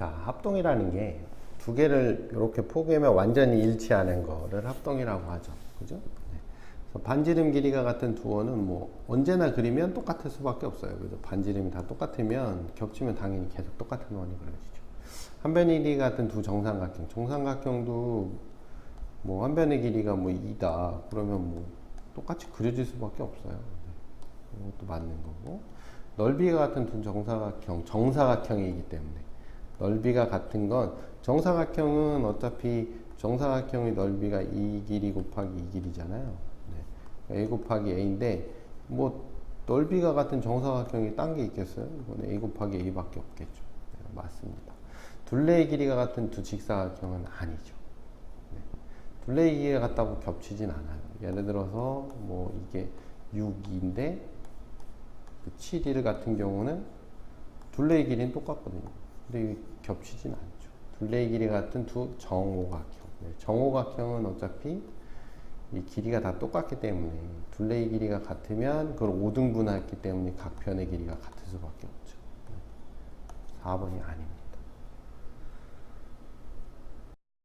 자, 합동이라는 게 두 개를 이렇게 포개면 완전히 일치하는 거를 합동이라고 하죠. 그죠? 네. 그래서 반지름 길이가 같은 두 원은 뭐 언제나 그리면 똑같을 수밖에 없어요. 그죠? 반지름이 다 똑같으면 겹치면 당연히 계속 똑같은 원이 그려지죠. 한 변의 길이 같은 두 정삼각형. 정삼각형도 뭐 한 변의 길이가 뭐 2다. 그러면 뭐 똑같이 그려질 수밖에 없어요. 네. 이것도 맞는 거고. 넓이가 같은 두 정사각형, 정사각형이기 때문에 넓이가 같은 건 정사각형은 어차피 정사각형의 넓이가 이 길이 곱하기 이 길이잖아요. 네. a 곱하기 a인데 뭐 넓이가 같은 정사각형이 딴 게 있겠어요? 이건 a 곱하기 a밖에 없겠죠. 네, 맞습니다. 둘레의 길이가 같은 두 직사각형은 아니죠. 네. 둘레의 길이가 같다고 겹치진 않아요. 예를 들어서 뭐 이게 6인데 그 7일 같은 경우는 둘레의 길이는 똑같거든요. 근데 겹치진 않죠. 둘레의 길이 같은 두 정오각형. 네, 정오각형은 어차피 이 길이가 다 똑같기 때문에 둘레의 길이가 같으면 그걸 5등분했기 때문에 각 편의 길이가 같을 수밖에 없죠. 네. 4번이 아닙니다.